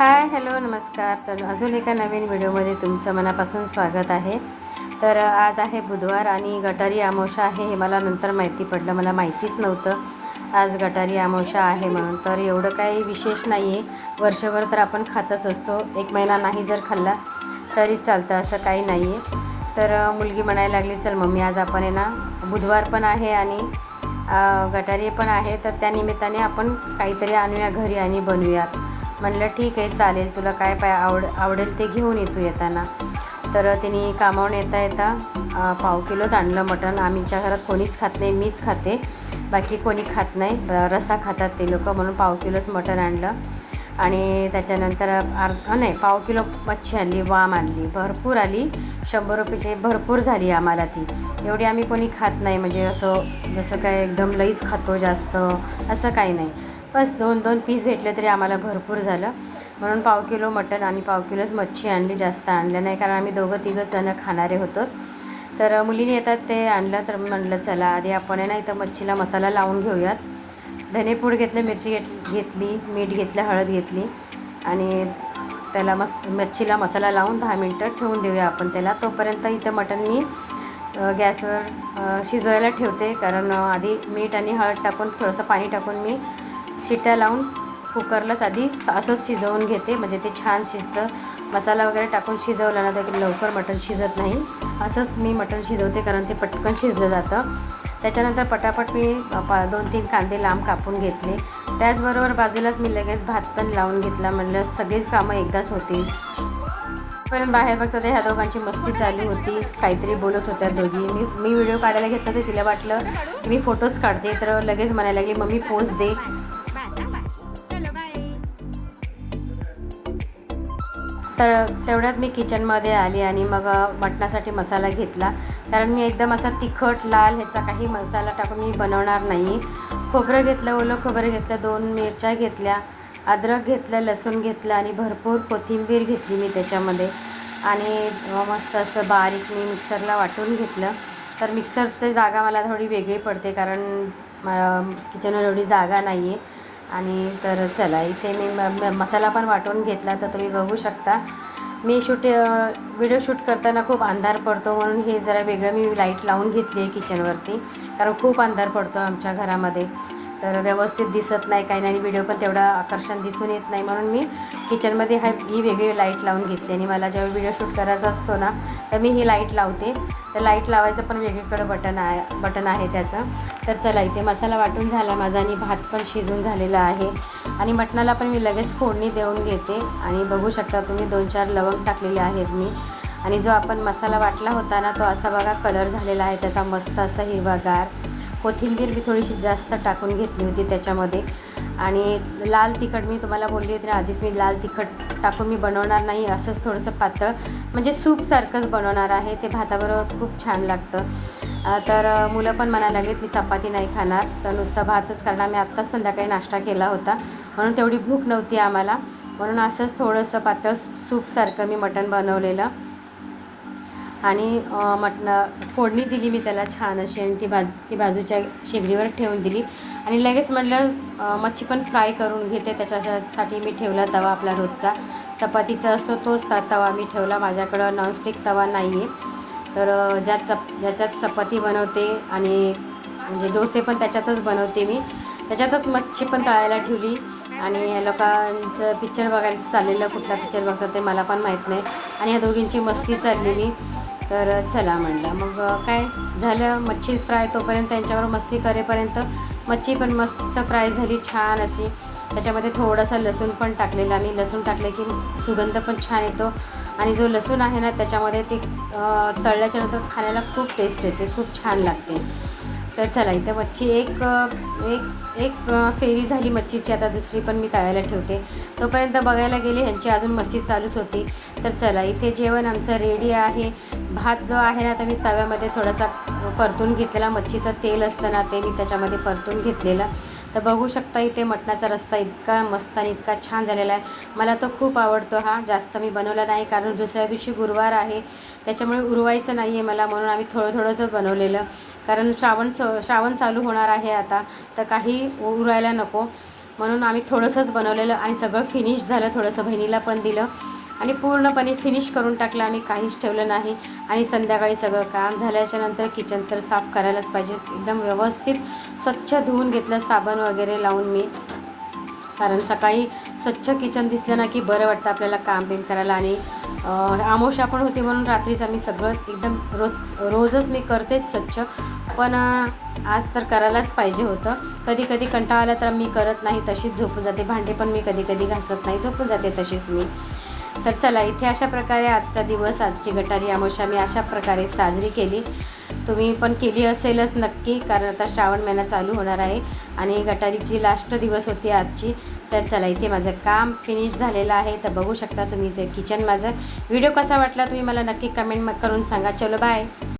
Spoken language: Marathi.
हाय हॅलो नमस्कार. तर अजून एका नवीन व्हिडिओमध्ये तुमचं मनापासून स्वागत आहे. तर आज आहे बुधवार आणि गटारी आमोशा आहे हे मला नंतर माहिती पडलं. मला माहितीच नव्हतं आज गटारी आमोशा आहे म्हणून. तर एवढं काही विशेष नाही आहे वर्षभर तर आपण खातच असतो. एक महिना नाही जर खाल्ला तरी चालतं असं काही नाही आहे तर मुलगी म्हणायला लागली चल मम्मी आज आपण आहे ना बुधवार पण आहे आणि गटारी पण आहे. तर त्या निमित्ताने आपण काहीतरी आणूया घरी आणि बनवूयात. म्हणलं ठीक आहे चालेल तुला काय पाय आवड आवडेल ते घेऊन येतो येताना. तर तिने कामावून येता येता पाव किलोच आणलं मटण. आमच्या घरात कोणीच खात नाही मीच खाते. बाकी कोणी खात नाही. रसा रस्सा खातात ते लोक म्हणून पाव किलोच मटण आणलं. आणि त्याच्यानंतर अर्ध नाही पाव किलो मच्छी आणली वाम आणली. भरपूर आली. शंभर रुपयाची भरपूर झाली आम्हाला ती. एवढी आम्ही कोणी खात नाही. म्हणजे असं जसं काय एकदम लईच खातो जास्त असं काही नाही. बस दोन दोन पीस भेटले तरी आम्हाला भरपूर झालं. म्हणून पाव किलो मटण आणि पाव किलोच मच्छी आणली जास्त आणलं नाही कारण आम्ही दोघं तिघंच जणं खाणारे होतो. तर मुलीने येतात ते आणलं तर म्हणलं चला आधी आपण आहे ना इथं मच्छीला मसाला लावून घेऊयात. धनेपूड घेतलं मिरची घेत घेतली मीठ घेतलं हळद घेतली आणि त्याला मस्त मच्छीला मसाला लावून दहा मिनटं ठेवून देऊया आपण त्याला. तोपर्यंत इथं मटण मी गॅसवर शिजवायला ठेवते कारण आधी मीठ आणि हळद टाकून थोडंसं पाणी टाकून मी शिट्ट्या लावून कुकरलाच आधी असंच शिजवून घेते. म्हणजे ते छान शिजतं. मसाला वगैरे टाकून शिजवलं ना तर लवकर मटण शिजत नाही. असंच मी मटण शिजवते कारण ते पटकन शिजलं जातं. त्याच्यानंतर पटापट मी पा दोन तीन कांदे लांब कापून घेतले. त्याचबरोबर बाजूलाच मी लगेच भात पण लावून घेतला. म्हणलं सगळीच कामं एकदाच होतील. पण बाहेर फक्त ते ह्या दोघांची मस्ती चालू होती. काहीतरी बोलत होत्या दोघी. मी मी व्हिडिओ काढायला घेतला तर तिला वाटलं की मी फोटोज काढते. तर लगेच म्हणायला लागली मम्मी पोज दे. तर तेवढ्यात मी किचनमध्ये आली आणि मग मटणासाठी मसाला घेतला. कारण मी एकदम असा तिखट लाल ह्याचा काही मसाला टाकून मी बनवणार नाही. खोबरं घेतलं ओलं खोबरं घेतलं दोन मिरच्या घेतल्या अद्रक घेतलं लसूण घेतलं आणि भरपूर कोथिंबीर घेतली मी त्याच्यामध्ये. आणि मस्त असं बारीक मी मिक्सरला वाटून घेतलं. तर मिक्सरची जागा मला थोडी वेगळी पडते कारण किचनवर एवढी जागा नाही आहे आणि तर चला इथे मी म- म- मसाला पण वाटून घेतला तर तुम्ही बघू शकता. मी शूट व्हिडिओ शूट करताना खूप अंधार पडतो म्हणून हे जरा वेगळं मी लाइट लावून घेतली आहे किचनवरती कारण खूप अंधार पडतो आमच्या घरामध्ये. तर व्यवस्थित दिसत नाही काही नाही व्हिडिओ पण तेवढा आकर्षण दिसून येत नाही म्हणून मी किचनमध्ये हा ही वेगळी लाइट लावून घेतली. आणि मला जेव्हा व्हिडिओ शूट करायचा असतो ना तर मी ही लाइट लावते. तर लाइट लावायचं पण वेगळीकडं बटन आहे बटन आहे त्याचं. तर चला इथे मसाला वाटून झाला माझा आणि भात पण शिजून झालेला आहे. आणि मटणाला पण मी लगेच फोडणी देऊन घेते. आणि बघू शकता तुम्ही दोन चार लवंग टाकलेले आहेत मी. आणि जो आपण मसाला वाटला होता ना तो असा बघा कलर झालेला आहे. त्याचा मस्त असा हिरवागार. कोथिंबीर मी थोडीशी जास्त टाकून घेतली होती त्याच्यामध्ये. आणि लाल तिखट मी तुम्हाला बोलली होती ना आधीच मी लाल तिखट टाकून मी बनवणार नाही असंच थोडंसं पातळ म्हणजे सूपसारखंच बनवणार आहे ते भाताबरोबर खूप छान लागतं. तर मुलं पण म्हणायला लागलीत मी चपाती नाही खाणार. तर नुसतं भातच करणार. मी आत्ताच संध्याकाळी नाश्ता केला होता म्हणून तेवढी भूक नव्हती आम्हाला. म्हणून असंच थोडंसं पातळ सूपसारखं मी मटण बनवलेलं. आणि मटणं फोडणी दिली मी त्याला छान अशी आणि ती बाज ती बाजूच्या शेगडीवर ठेवून दिली. आणि लगेच म्हटलं मच्छी पण फ्राय करून घेते त्याच्यासाठी मी ठेवला तवा आपला रोजचा. चपातीचा असतो तोच ता तवा मी ठेवला. माझ्याकडं नॉनस्टिक तवा नाही आहे तर ज्या ज्यात चप ज्याच्यात चपाती बनवते आणि म्हणजे डोसे पण त्याच्यातच बनवते मी. त्याच्यातच मच्छी पण तळायला ठेवली. आणि या लोकांचं पिक्चर बघायला चाललेलं कुठला पिक्चर बघतात ते मला पण माहीत नाही. आणि या दोघींची मस्ती चाललेली. तर चला म्हणलं. मग काय झालं? मच्छी फ्राय तोपर्यंत त्यांच्यावर मस्ती करेपर्यंत मच्छी पण मस्त फ्राय झाली छान अशी. त्याच्यामध्ये थोडासा लसूण पण टाकलेला मी. लसूण टाकले की सुगंध पण छान येतो. आणि जो लसूण आहे ना त्याच्यामध्ये ते तळल्याच्यानंतर खाण्याला खूप टेस्ट येते खूप छान लागते. तर चला इथं मच्छी एक एक एक फेरी झाली मच्छीची. आता दुसरी पण मी तळायला ठेवते. तोपर्यंत बघायला गेले ह्यांची अजून मस्ती चालूच होती. तर चला इथे जेवण आमचं रेडी आहे. भात जो आहे ना तर मी तव्यामध्ये थोडासा परतून घेतलेला. मच्छीचं तेल असतं ना ते मी त्याच्यामध्ये परतून घेतलेलं. तर बघू शकता इथे मटणाचा रस्ता इतका मस्त आणि इतका छान झालेला आहे. मला तो खूप आवडतो हा. जास्त मी बनवला नाही कारण दुसऱ्या दिवशी गुरुवार आहे. त्याच्यामुळे उरवायचं नाही आहे मला म्हणून आम्ही थोडं थोडंच बनवलेलं. कारण श्रावण स श्रावण चालू होणार आहे आता. तर काही उरायला नको. म्हणून आम्ही थोडंसंच बनवलेलं आणि सगळं फिनिश झालं थोडंसं बहिणीला पण दिलं. आणि पूर्णपणे फिनिश करून टाकलं आम्ही काहीच ठेवलं नाही. आणि संध्याकाळी सगळं काम झाल्याच्यानंतर किचन तर साफ करायलाच पाहिजे. एकदम व्यवस्थित स्वच्छ धुवून घेतलं साबण वगैरे लावून मी. कारण सकाळी स्वच्छ किचन दिसलं ना की बरं वाटतं आपल्याला काम बिम करायला आणि आमोशा पण होती म्हणून रात्रीच आम्ही सगळं एकदम रोज रोजच मी करतेच स्वच्छ. पण आज तर करायलाच पाहिजे होतं. कधी कधी कंटाळा आला तर मी करत नाही तशीच झोपून जाते. भांडे पण मी कधी कधी घासत नाही झोपून जाते तशीच मी. तर चला इथे अशा प्रकारे आजचा दिवस आजची गटारी आमोशा मी अशा प्रकारे साजरी केली. तुम्ही पण केली असेलच नक्की कारण आता श्रावण महिना चालू होणार आहे आणि गटारीची लास्ट दिवस होती आजची. तर चला इथे माझं काम फिनिश झालेलं आहे. तर बघू शकता तुम्ही इथे किचन माझं. व्हिडिओ कसा वाटला तुम्ही मला नक्की कमेंट करून सांगा. चलो बाय